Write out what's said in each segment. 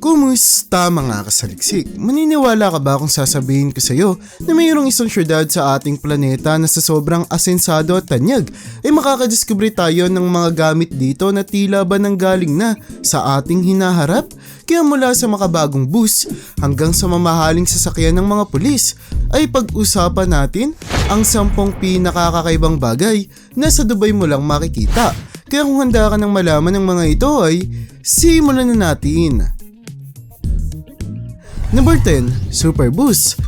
Kumusta mga kasaliksik? Maniniwala ka ba kung sasabihin ko sa iyo na mayroong isang syudad sa ating planeta na sa sobrang asensado at tanyag ay makakadiskubre tayo ng mga gamit dito na tila ba nanggaling na sa ating hinaharap? Kaya mula sa makabagong bus hanggang sa mamahaling sasakyan ng mga pulis ay pag-usapan natin ang sampung pinakakakaibang bagay na sa Dubai mo lang makikita. Kaya kung handa ka ng malaman ng mga ito ay simulan na natin. Number 10, Super Boost.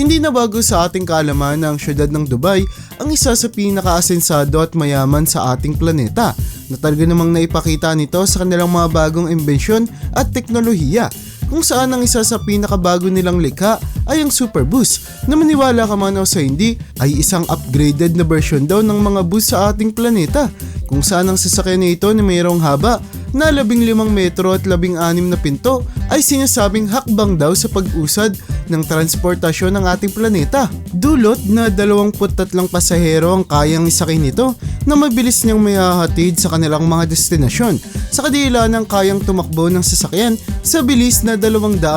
Hindi na bago sa ating kaalaman na ang syudad ng Dubai ang isa sa pinakaasensado at mayaman sa ating planeta na talaga namang naipakita nito sa kanilang mga bagong imbensyon at teknolohiya kung saan ang isa sa pinakabago nilang likha ay ang Super Bus na maniwala ka man o sa hindi ay isang upgraded na version daw ng mga bus sa ating planeta kung saan ang sasakyan na ito na mayroong haba na 15 metro at 16 na pinto ay sinasabing hakbang daw sa pag-usad ng transportasyon ng ating planeta. Dulot na 23 pasahero ang kayang isakay nito na mabilis niyang mayahatid sa kanilang mga destinasyon sa kadila ng kayang tumakbo ng sasakyan sa bilis na 250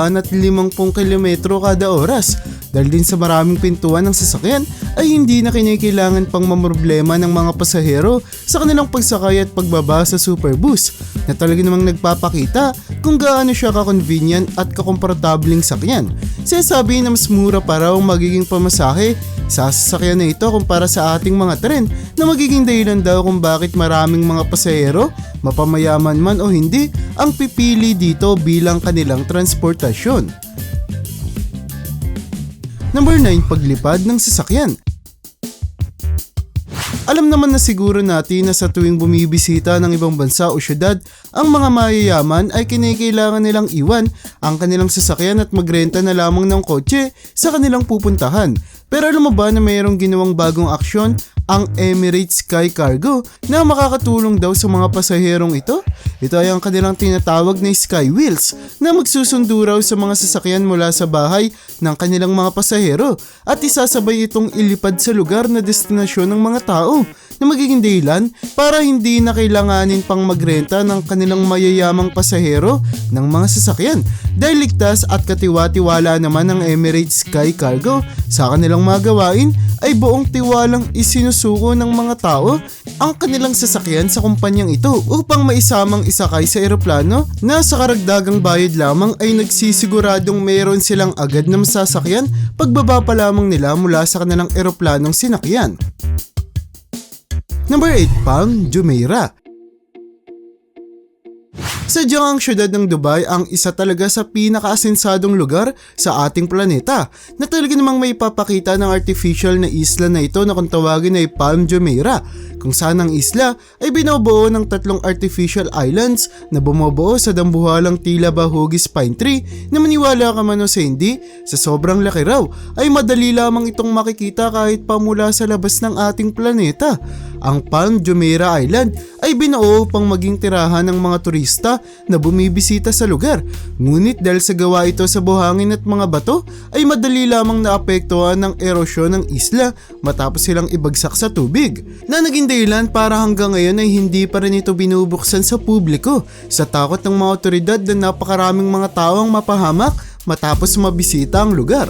km kada oras. Dahil din sa maraming pintuan ng sasakyan ay hindi na kinikailangan pang mamroblema ng mga pasahero sa kanilang pagsakay at pagbaba sa superbus na talaga namang nagpapakita kung gaano siya ka-convenient at kakomportabling sakyan. Sinasabi na mas mura pa raw ang magiging pamasahe sa sasakyan na ito kumpara sa ating mga tren na magiging dahilan daw kung bakit maraming mga pasahero, mapamayaman man o hindi, ang pipili dito bilang kanilang transportasyon. Number 9, paglipad ng sasakyan. Alam naman na siguro natin na sa tuwing bumibisita ng ibang bansa o syudad, ang mga mayayaman ay kinikailangan nilang iwan ang kanilang sasakyan at magrenta na lamang ng kotse sa kanilang pupuntahan. Pero alam mo ba na mayroong ginawang bagong aksyon ang Emirates Sky Cargo na makakatulong daw sa mga pasaherong ito. Ito ay ang kanilang tinatawag na Sky Wheels na magsusundo raw sa mga sasakyan mula sa bahay ng kanilang mga pasahero at isasabay itong ilipad sa lugar na destinasyon ng mga tao na magiging dahilan para hindi na kailanganin pang magrenta ng kanilang mayayamang pasahero ng mga sasakyan dahil ligtas at katiwa-tiwala naman ng Emirates Sky Cargo sa kanilang mga ay buong tiwalang isinusuko ng mga tao ang kanilang sasakyan sa kumpanyang ito upang maisamang isakay sa eroplano na sa karagdagang bayad lamang ay nagsisiguradong mayroon silang agad na masasakyan pagbaba pa lamang nila mula sa kanilang eroplanong sinakyan. Number 8, Palm Jumeirah. Sadyang ang syudad ng Dubai ang isa talaga sa pinakaasensadong lugar sa ating planeta na talaga namang may papakita ng artificial na isla na ito na kung tawagin ay Palm Jumeirah kung saan ang isla ay binubuo ng tatlong artificial islands na bumubuo sa dambuhalang tila bahugis pine tree na maniwala ka man o sa hindi sa sobrang laki raw ay madali lamang itong makikita kahit pa mula sa labas ng ating planeta. Ang Palm Jumeirah Island ay binuo upang maging tirahan ng mga turista na bumibisita sa lugar. Ngunit dahil sa gawa ito sa buhangin at mga bato ay madali lamang naapektuhan ng erosyon ng isla matapos silang ibagsak sa tubig. Na naging dahilan para hanggang ngayon ay hindi pa rin ito binubuksan sa publiko sa takot ng mga otoridad na napakaraming mga tao ang mapahamak matapos mabisita ang lugar.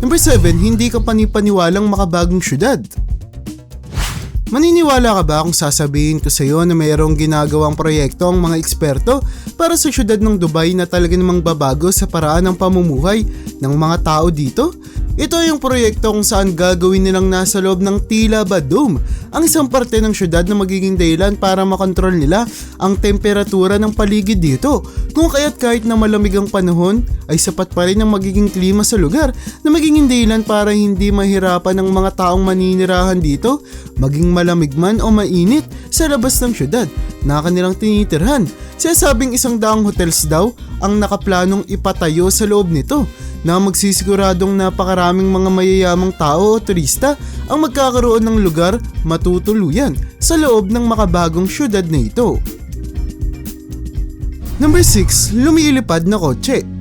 Number 7, hindi ka panipaniwalang makabagong syudad. Maniniwala ka ba kung sasabihin ko sa iyo na mayroong ginagawang proyekto ang mga eksperto para sa syudad ng Dubai na talaga namang babago sa paraan ng pamumuhay ng mga tao dito? Ito yung proyekto kung saan gagawin nilang nasa loob ng tila ba ang isang parte ng syudad na magiging dahilan para makontrol nila ang temperatura ng paligid dito. Kung kaya't kahit na malamig ang panahon ay sapat pa rin ang magiging klima sa lugar na magiging dahilan para hindi mahirapan ng mga taong maninirahan dito maging malamig man o mainit sa labas ng syudad na kanilang tinitirhan. Sinasabing isang daang hotels daw ang nakaplanong ipatayo sa loob nito na magsisiguradong napakaraming mga mayayamang tao o turista ang magkakaroon ng lugar matutuluyan sa loob ng makabagong syudad na ito. Number 6, lumilipad na kotse.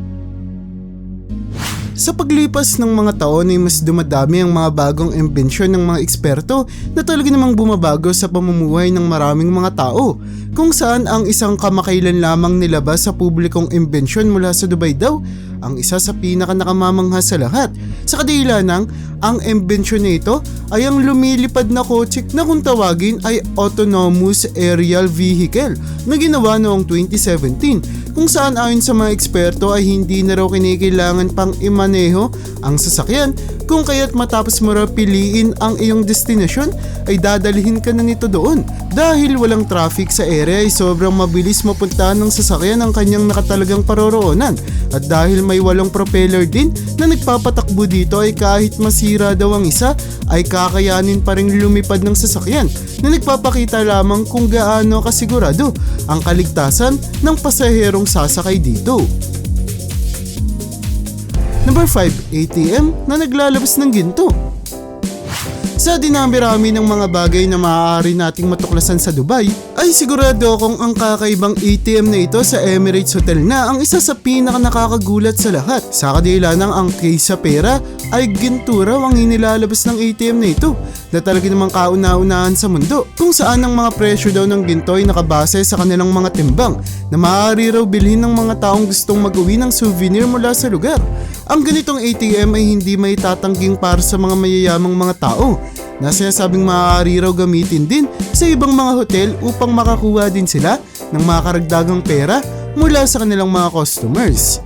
Sa paglipas ng mga taon ay mas dumadami ang mga bagong imbensyon ng mga eksperto na talaga namang bumabago sa pamumuhay ng maraming mga tao kung saan ang isang kamakailan lamang nilabas sa publikong imbensyon mula sa Dubai daw ang isa sa pinaka nakamamangha sa lahat. Sa kadila ng ang imbensyon na ito ay ang lumilipad na kotse na kung tawagin ay Autonomous Aerial Vehicle na ginawa noong 2017 kung saan ayon sa mga eksperto ay hindi na raw kinikailangan pang imaneho ang sasakyan. Kung kaya't matapos mo raw piliin ang iyong destinasyon ay dadalhin ka na nito doon. Dahil walang traffic sa area ay sobrang mabilis mapuntahan ng sasakyan ang kanyang nakatalagang paroroonan. At dahil may walong propeller din na nagpapatakbo dito ay kahit masira daw ang isa ay kakayanin pa rin lumipad ng sasakyan na nagpapakita lamang kung gaano kasigurado ang kaligtasan ng pasaherong sasakay dito. Number 5, ATM na naglalabas ng ginto. Sa dinami-rami ng mga bagay na maaari nating matuklasan sa Dubai, ay sigurado akong ang kakaibang ATM na ito sa Emirates Hotel na ang isa sa pinaka nakakagulat sa lahat. Sa kadila ng ang case sa pera ay ginto ang inilalabas ng ATM na ito na talaga namang kauna-unahan sa mundo kung saan ang mga presyo daw ng ginto ay nakabase sa kanilang mga timbang na maaari raw bilhin ng mga taong gustong mag-uwi ng souvenir mula sa lugar. Ang ganitong ATM ay hindi may tatangging para sa mga mayayamang mga tao na sinasabing maaari raw gamitin din sa ibang mga hotel upang makakuha din sila ng mga karagdagang pera mula sa kanilang mga customers.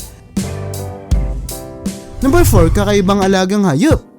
Number 4, kakaibang alagang hayop.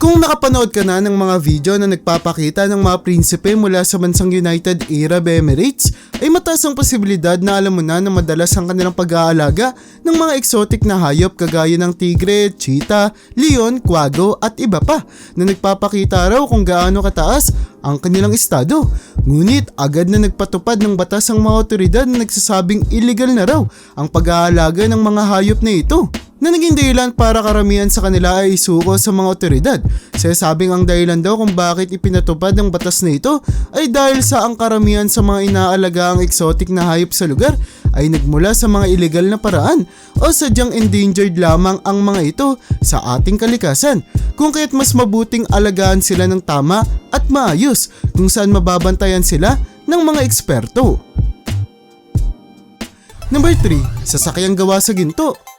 Kung nakapanood ka na ng mga video na nagpapakita ng mga prinsipe mula sa bansang United Arab Emirates, ay mataas ang posibilidad na alam mo na na madalas ang kanilang pag-aalaga ng mga exotic na hayop kagaya ng tigre, cheetah, leon, kwago at iba pa na nagpapakita raw kung gaano kataas ang kanilang estado. Ngunit agad na nagpatupad ng batas ang mga otoridad na nagsasabing illegal na raw ang pag-aalaga ng mga hayop na ito na naging dahilan para karamihan sa kanila ay isuko sa mga otoridad. Sinasabing ang dahilan daw kung bakit ipinatupad ang batas na ito ay dahil sa ang karamihan sa mga inaalaga ang exotic na hayop sa lugar ay nagmula sa mga illegal na paraan o sadyang endangered lamang ang mga ito sa ating kalikasan kung kaya't mas mabuting alagaan sila ng tama at maayos kung saan mababantayan sila ng mga eksperto. Number 3, sasakyang gawa sa ginto.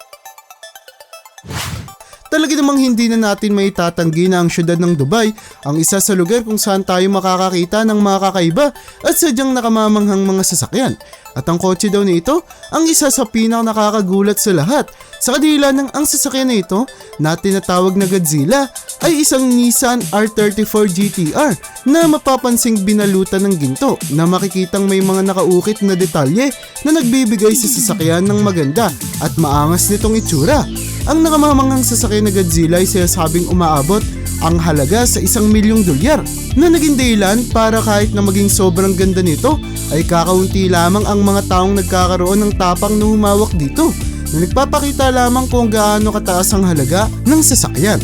Talaga namang hindi na natin may tatanggi na ang syudad ng Dubai ang isa sa lugar kung saan tayo makakakita ng mga kakaiba at sadyang nakamamanghang mga sasakyan. At ang kotse daw na ito ang isa sa pinak nakakagulat sa lahat. Sa kadila ng ang sasakyan na ito na tinatawag na Godzilla ay isang Nissan R34 GTR na mapapansing binalutan ng ginto na makikitang may mga nakaukit na detalye na nagbibigay sa sasakyan ng maganda at maangas nitong itsura. Ang nakamamangang sasakyan na Godzilla ay sinasabing umaabot ang halaga sa isang milyong dolyar na naging dahilan para kahit na maging sobrang ganda nito ay kakaunti lamang ang mga taong nagkakaroon ng tapang na humawak dito na nagpapakita lamang kung gaano kataas ang halaga ng sasakyan.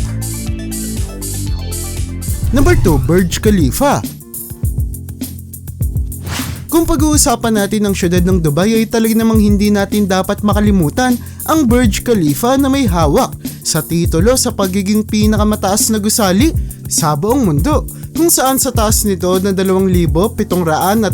Number 2, Burj Khalifa. Kung pag-uusapan natin ang syudad ng Dubai ay talaga namang hindi natin dapat makalimutan ang Burj Khalifa na may hawak sa titulo sa pagiging pinakamataas na gusali sa buong mundo kung saan sa taas nito na 2,716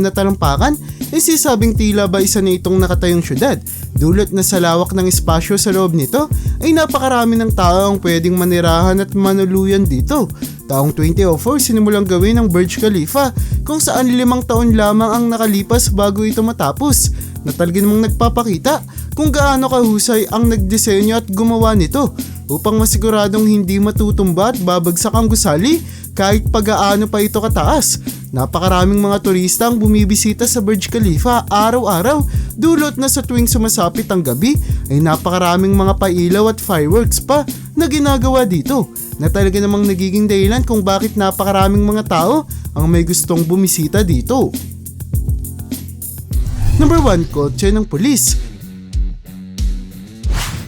na talampakan ay sisabing tila ba isa na itong nakatayong syudad. Dulot na sa lawak ng espasyo sa loob nito ay napakarami ng tao ang pwedeng manirahan at manuluyan dito. Taong 2004 sinimulang gawin ang Burj Khalifa kung saan limang taon lamang ang nakalipas bago ito matapos na talaga namang nagpapakita kung gaano kahusay ang nagdisenyo at gumawa nito upang masiguradong hindi matutumba at babagsak ang gusali kahit pagaano pa ito kataas. Napakaraming mga turista ang bumibisita sa Burj Khalifa araw-araw dulot na sa tuwing sumasapit ang gabi ay napakaraming mga pailaw at fireworks pa na ginagawa dito na talaga namang nagiging dahilan kung bakit napakaraming mga tao ang may gustong bumisita dito. Number 1, kotse ng pulis.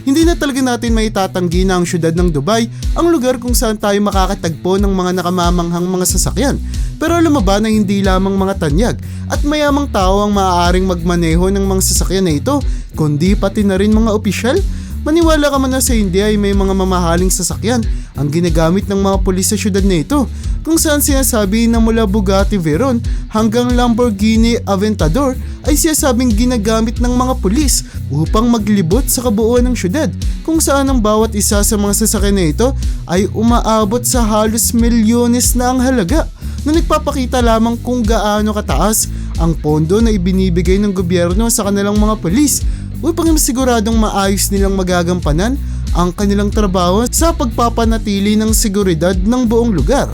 Hindi na talaga natin may tatanggi na ang syudad ng Dubai ang lugar kung saan tayo makakatagpo ng mga nakamamanghang mga sasakyan Pero alam mo ba na hindi lamang mga tanyag at mayamang tao ang maaaring magmaneho ng mga sasakyan na ito, kundi pati na rin mga opisyal? Maniwala ka man na sa India ay may mga mamahaling sasakyan ang ginagamit ng mga pulis sa syudad na ito kung saan sinasabi na mula Bugatti Veyron hanggang Lamborghini Aventador ay sinasabing ginagamit ng mga pulis upang maglibot sa kabuuan ng syudad kung saan ang bawat isa sa mga sasakyan na ito ay umaabot sa halos milyones na ang halaga na nagpapakita lamang kung gaano kataas ang pondo na ibinibigay ng gobyerno sa kanilang mga pulis upang masiguradong maayos nilang magagampanan ang kanilang trabaho sa pagpapanatili ng seguridad ng buong lugar.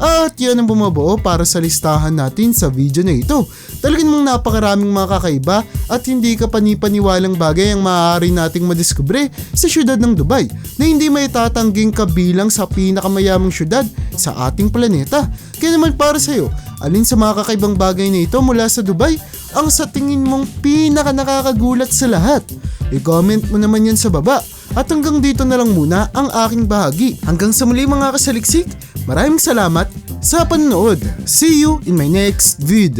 At yan ang bumabuo para sa listahan natin sa video na ito. Talagang namang napakaraming mga kakaiba at hindi ka panipaniwalang bagay ang maaari nating madiskubre sa syudad ng Dubai na hindi may tatangging kabilang sa pinakamayamang syudad sa ating planeta. Kaya naman para sa'yo, alin sa mga kakaibang bagay na ito mula sa Dubai ang sa tingin mong pinaka nakakagulat sa lahat? I-comment mo naman yan sa baba. At hanggang dito na lang muna ang aking bahagi. Hanggang sa muli mga kasaliksik, maraming salamat sa panonood. See you in my next vid.